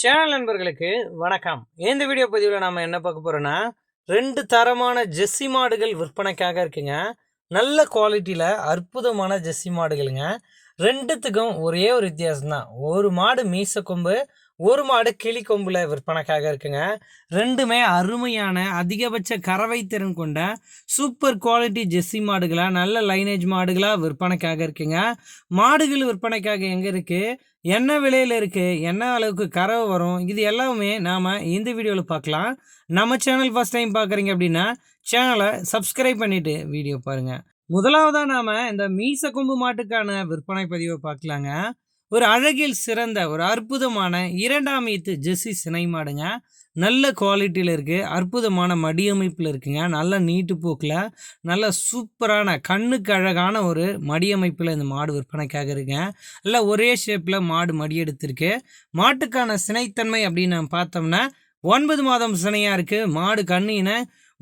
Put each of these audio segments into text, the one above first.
Channel நண்பர்களுக்கு வணக்கம். இந்த வீடியோ பதிவில் நாம் என்ன பார்க்க போகிறோன்னா ரெண்டு தரமான ஜெஸ்ஸி மாடுகள் விற்பனைக்காக இருக்குங்க. நல்ல குவாலிட்டியில் அற்புதமான ஜெஸ்ஸி மாடுகளுங்க. ரெண்டுத்துக்கும் ஒரே ஒரு வித்தியாசம் தான் ஒரு மாடு மீச கொம்பு ஒரு மாடு கிளி கொம்புல விற்பனைக்காக இருக்குங்க. ரெண்டுமே அருமையான அதிகபட்ச கறவை திறன் கொண்ட சூப்பர் குவாலிட்டி ஜெஸ்ஸி மாடுகளாக நல்ல லைனேஜ் மாடுகளாக விற்பனைக்காக இருக்குங்க. மாடுகள் விற்பனைக்காக எங்கே இருக்குது என்ன விலையில் இருக்குது என்ன அளவுக்கு கறவை வரும்? இது எல்லாமே நாம் இந்த வீடியோவில் பார்க்கலாம். நம்ம சேனல் ஃபஸ்ட் டைம் பார்க்குறீங்க அப்படின்னா சேனலை சப்ஸ்கிரைப் பண்ணிவிட்டு வீடியோ பாருங்கள் முதலாவதாக நாம் இந்த மீச கொம்பு மாட்டுக்கான விற்பனை பதிவை பார்க்கலாங்க. ஒரு அழகில் சிறந்த ஒரு அற்புதமான இரண்டாம் ஈத்து ஜெஸ்ஸி சினை மாடுங்க. நல்ல குவாலிட்டியில் இருக்குது அற்புதமான மடியமைப்பில் இருக்குங்க. நல்ல நீட்டு போக்கில் நல்ல சூப்பரான கண்ணுக்கு அழகான ஒரு மடியமைப்பில் இந்த மாடு விற்பனைக்காக இருக்குங்க. இல்லை ஒரே ஷேப்பில் மாடு மடி எடுத்திருக்கு. மாட்டுக்கான சினைத்தன்மை அப்படின்னு நம்ம பார்த்தோம்னா ஒன்பது மாதம் சினையாக இருக்குது மாடு கண்ணினை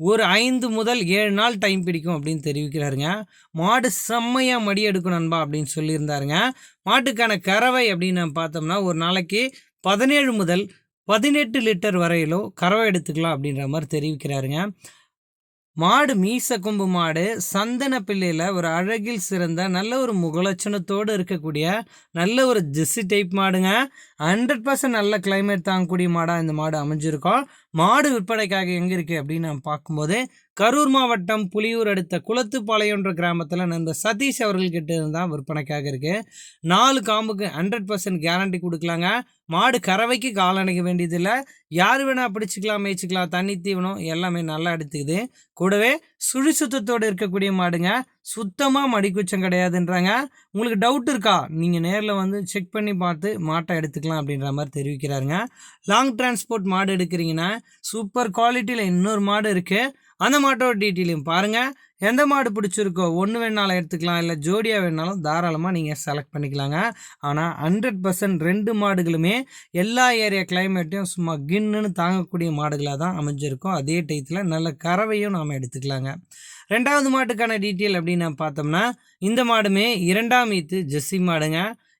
ஒரு ஐந்து முதல் ஏழு நாள் டைம் பிடிக்கும் அப்படின்னு தெரிவிக்கிறாருங்க. மாடு செம்மையாக மடி எடுக்கும் நண்பா அப்படின்னு சொல்லியிருந்தாருங்க. மாட்டுக்கான கறவை அப்படின்னு பார்த்தோம்னா ஒரு நாளைக்கு பதினேழு முதல் பதினெட்டு லிட்டர் வரையிலும் கறவை எடுத்துக்கலாம் அப்படின்ற மாதிரி தெரிவிக்கிறாருங்க. மாடு மீச கொம்பு மாடு சந்தன பிள்ளையில் ஒரு அழகில் சிறந்த நல்ல ஒரு முகலட்சணத்தோடு இருக்கக்கூடிய நல்ல ஒரு ஜெஸ்ஸி டைப் மாடுங்க. ஹண்ட்ரட் பர்சன்ட் நல்ல கிளைமேட் தாங்கக்கூடிய மாடாக இந்த மாடு அமைஞ்சிருக்கோம். மாடு விற்பனைக்காக எங்கே இருக்குது அப்படின்னு நம்ம பார்க்கும்போது கரூர் மாவட்டம் புலியூர் அடுத்த குளத்துப்பாளையன்ற கிராமத்தில் இந்த சதீஷ் அவர்கள்கிட்ட இருந்தால் விற்பனைக்காக இருக்குது நாலு காம்புக்கு ஹண்ட்ரட் பர்சன்ட் கேரண்டி கொடுக்கலாங்க. மாடு கறவைக்கு கால் அணைக்க வேண்டியதில்லை. யார் வேணால் பிடிச்சிக்கலாம் மேய்ச்சிக்கலாம் தண்ணி தீவனம் எல்லாமே நல்லா எடுத்துக்குது. கூடவே சுழி சுத்தத்தோடு இருக்கக்கூடிய மாடுங்க. சுத்தமாக மடிக்குச்சம் கிடையாதுன்றாங்க. உங்களுக்கு டவுட் இருக்கா? நீங்கள் நேரில் வந்து செக் பண்ணி பார்த்து மாட்டை எடுத்துக்கலாம் அப்படின்ற மாதிரி தெரிவிக்கிறாருங்க. லாங் டிரான்ஸ்போர்ட் மாடு எடுக்கிறீங்கன்னா சூப்பர் குவாலிட்டியில் இன்னொரு மாடு இருக்குது அந்த மாட்டோட டீட்டெயிலையும் பாருங்கள் எந்த மாடு பிடிச்சிருக்கோ ஒன்று வேணாலும் எடுத்துக்கலாம் இல்லை ஜோடியாக வேணாலும் தாராளமாக நீங்கள் செலக்ட் பண்ணிக்கலாங்க. ஆனால் ஹண்ட்ரட் பர்சன்ட் ரெண்டு மாடுகளுமே எல்லா ஏரியா கிளைமேட்டையும் சும்மா கின்னுன்னு தாங்கக்கூடிய மாடுகளாக தான் அமைஞ்சிருக்கும். அதே டயத்தில் நல்ல கறவையும் நாம் எடுத்துக்கலாங்க. ரெண்டாவது மாட்டுக்கான டீட்டெயில் அப்படின்னு பார்த்தோம்னா இந்த மாடுமே இரண்டாம் ஈத்து ஜெஸ்ஸி மாடுங்க.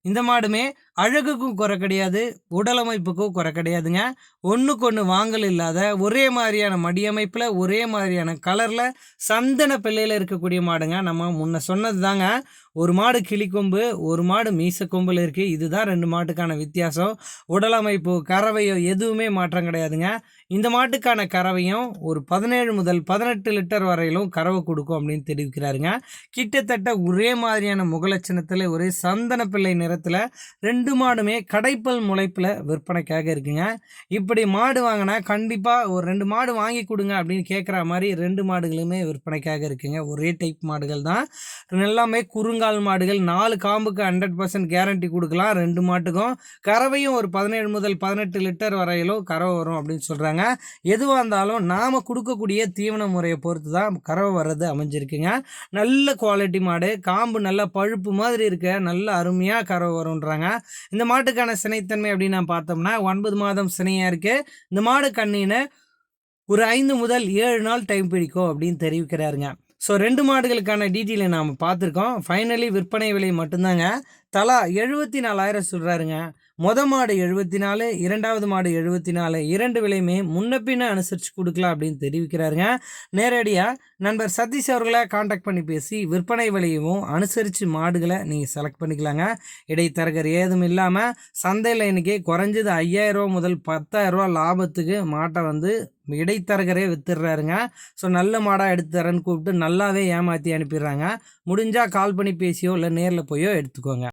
இந்த மாடுமே அழகுக்கும் குறை கிடையாது உடலமைப்புக்கும் குறை கிடையாதுங்க. ஒன்றுக்கு ஒன்று வாங்கல் இல்லாத ஒரே மாதிரியான மடியமைப்பில் ஒரே மாதிரியான கலரில் சந்தன பிள்ளையில் இருக்கக்கூடிய மாடுங்க. நம்ம முன்ன சொன்னது தாங்க ஒரு மாடு கிளிக்கொம்பு ஒரு மாடு மீசக்கொம்பில் இருக்குது இதுதான் ரெண்டு மாட்டுக்கான வித்தியாசம். உடலமைப்பு கறவையோ எதுவுமே மாற்றம் கிடையாதுங்க. இந்த மாட்டுக்கான கறவையும் ஒரு பதினேழு முதல் பதினெட்டு லிட்டர் வரையிலும் கறவை கொடுக்கும் அப்படின்னு தெரிவிக்கிறாருங்க. கிட்டத்தட்ட ஒரே மாதிரியான முகலட்சணத்தில் ஒரே சந்தன பிள்ளை நிறத்தில் ரெண்டு ரெண்டு மாடுமே கடைப்பல் முளைப்பில் விற்பனைக்காக இருக்குங்க. இப்படி மாடு வாங்கினா கண்டிப்பாக ஒரு ரெண்டு மாடு வாங்கி கொடுங்க அப்படின்னு கேட்குற மாதிரி ரெண்டு மாடுகளுமே விற்பனைக்காக இருக்குங்க. ஒரே டைப் மாடுகள் தான். எல்லாமே குறுங்கால் மாடுகள். நாலு காம்புக்கு ஹண்ட்ரட் பர்சன்ட் கேரண்டி கொடுக்கலாம். ரெண்டு மாட்டுக்கும். கறவையும் ஒரு பதினேழு முதல் பதினெட்டு லிட்டர் வரையிலும் கறவை வரும் அப்படின்னு சொல்கிறாங்க எதுவாக இருந்தாலும் நாம் கொடுக்கக்கூடிய தீவன முறையை பொறுத்து தான் கறவை வர்றது அமைஞ்சிருக்குங்க. நல்ல குவாலிட்டி மாடு. காம்பு நல்ல பழுப்பு மாதிரி இருக்க நல்ல அருமையாக கறவை வரும்ன்றாங்க. இந்த மாட்டுக்கான சினைத்தன்மை அப்படின்னு நான் பார்த்தோம்னா ஒன்பது மாதம் சினையாக இருக்குது இந்த மாடு கண்ணினை ஒரு ஐந்து முதல் ஏழு நாள் டைம் பிடிக்கும் அப்படின்னு தெரிவிக்கிறாருங்க. ஸோ ரெண்டு மாடுகளுக்கான டீட்டெயிலை நாம் பார்த்துருக்கோம். ஃபைனலி விற்பனை விலை மட்டும்தாங்க. தலா எழுபத்தி நாலாயிரம் சொல்கிறாருங்க மொத மாடு எழுபத்தி நாலு இரண்டாவது மாடு எழுபத்தி நாலு இரண்டு விலையுமே முன்ன அனுசரித்து கொடுக்கலாம் அப்படின்னு தெரிவிக்கிறாருங்க. நேரடியாக நண்பர் சதீஷ் அவர்களை காண்டாக்ட் பண்ணி பேசி விற்பனை விலையவும் அனுசரித்து மாடுகளை நீங்கள் செலக்ட் பண்ணிக்கலாங்க. இடைத்தரகர் ஏதும் இல்லாமல் சந்தையில் இன்றைக்கி குறைஞ்சது ஐயாயிரரூவா முதல் பத்தாயிரரூவா லாபத்துக்கு மாட்டை வந்து இடைத்தரகரே வித்துடுறாருங்க. ஸோ நல்ல மாடாக எடுத்து தரேன்னு கூப்பிட்டு நல்லாவே ஏமாற்றி அனுப்பிடுறாங்க. முடிஞ்சால் கால் பண்ணி பேசியோ இல்லை நேரில் போயோ எடுத்துக்கோங்க.